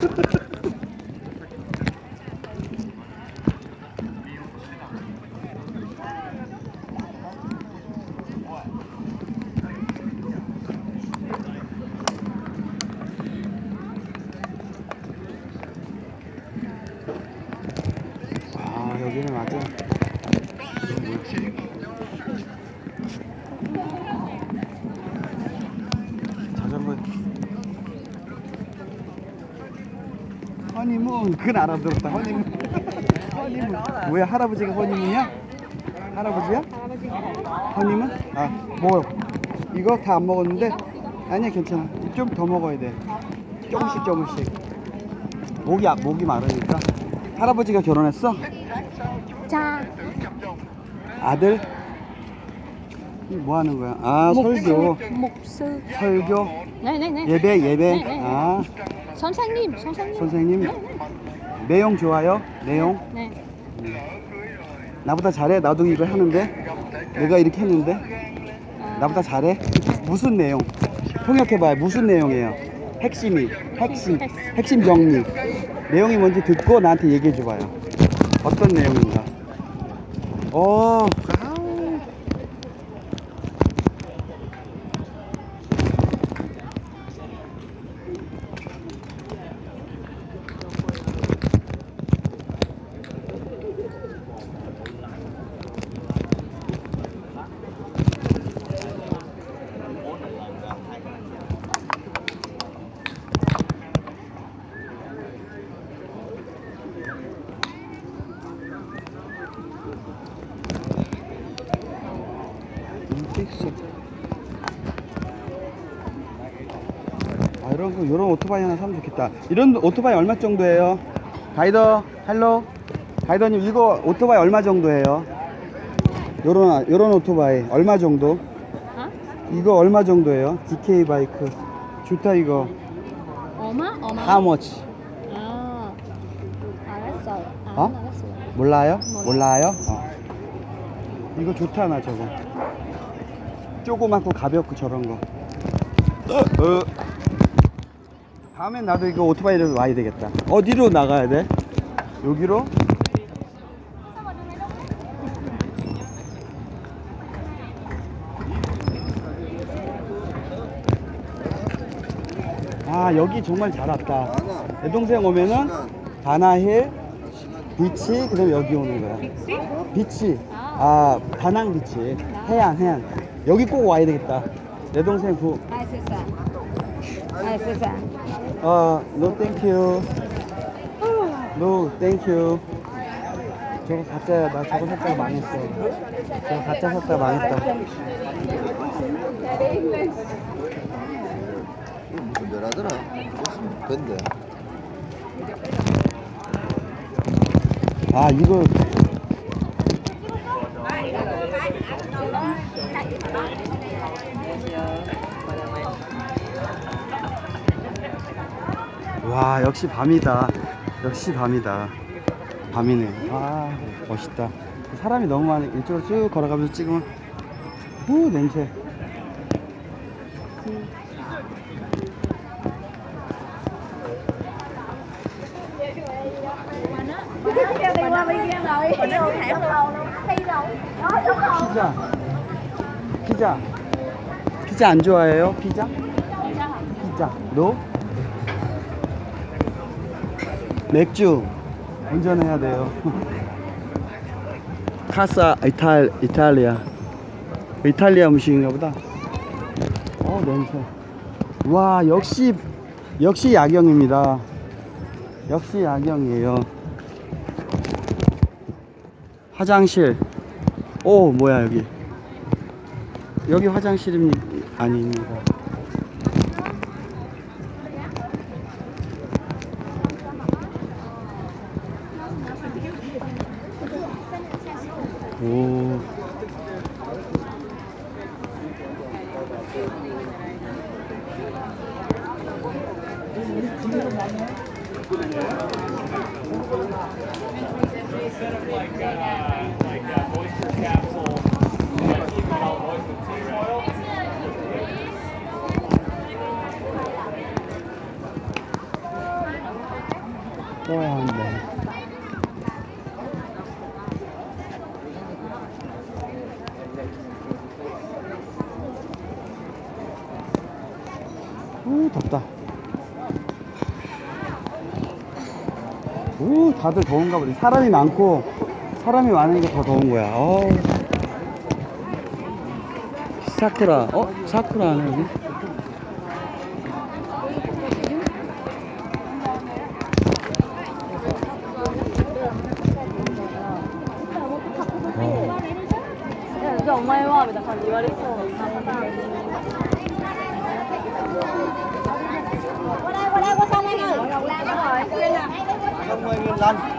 아 여기는 아주 자전거 허니문 그건 알아들었다 허니문 허니문 뭐야 할아버지가 허니문이야? 할아버지야? 허니문? 아뭐 이거 다 안 먹었는데 아니야 괜찮아 좀 더 먹어야 돼 조금씩 조금씩 목이 아- 목이 마르니까 할아버지가 결혼했어? 자, 아들? 이뭐 하는 거야? 아 설교 목수. 설교 네, 네, 네. 예배 예배 네, 네. 아 선생님, 선생님. 선생님 내용 좋아요? 내용? 네. 나보다 잘해? 나도 이거 하는데 내가 이렇게 했는데 아, 나보다 잘해? 무슨 내용? 통역해봐요 무슨 내용이에요? 핵심이 핵심 핵심 정리 내용이 뭔지 듣고 나한테 얘기해줘봐요 어떤 내용인가 어 아우. 픽스. 아 이런 거 이런 오토바이 하나 사면 좋겠다. 이런 오토바이 얼마 정도예요? 가이더 헬로 가이더님 이거 오토바이 얼마 정도예요? 요런 요런 오토바이 얼마 정도? 어? 이거 얼마 정도예요? DK 바이크 좋다 이거. 엄마? 엄마? How much? 아, 알았어요. 아, 어? 알았어요. 몰라요? 몰라. 몰라요? 어. 이거 좋다 나 저거. 조그맣고 가볍고 저런 거. 어, 어. 다음엔 나도 이거 오토바이를 와야 되겠다. 어디로 나가야 돼? 여기로? 아 여기 정말 잘 왔다. 내 동생 오면은 바나힐 비치 그다음 에 여기 오는 거야. 비치. 아 다낭 비치. 해안 해안. 여기 꼭 와야 되겠다. 내 동생 그 아, 세상. 아, 세상. 어, no thank you. No thank you. 저거 가짜야. 나 저거 샀다가 망했어. 저거 가짜 샀다가 망했다. 이거 무슨 멸하더라? 무슨 밴드? 아, 이거 와, 역시 밤이다. 역시 밤이다. 밤이네. 아, 멋있다. 사람이 너무 많이 이쪽으로 쭉 걸어가면서 찍으면 후 냄새. 피자. 피자. 피자 안 좋아해요? 피자? 피자. 너? 맥주. 운전해야 돼요. 카사 이탈 이탈리아. 이탈리아 음식인가 보다. 어 냄새. 와 역시 역시 야경입니다. 역시 야경이에요. 화장실. 오 뭐야 여기. 여기 화장실이 아닙니다. 오. 떠야 하는데. 오, 덥다. 오, 다들 더운가 보네. 사람이 많고, 사람이 많으니까 더 더운 거야. 어우. 사쿠라. 어? 사쿠라네, 여기? じゃあお前はみたいな感じ言われそう。 Không ai lên lăn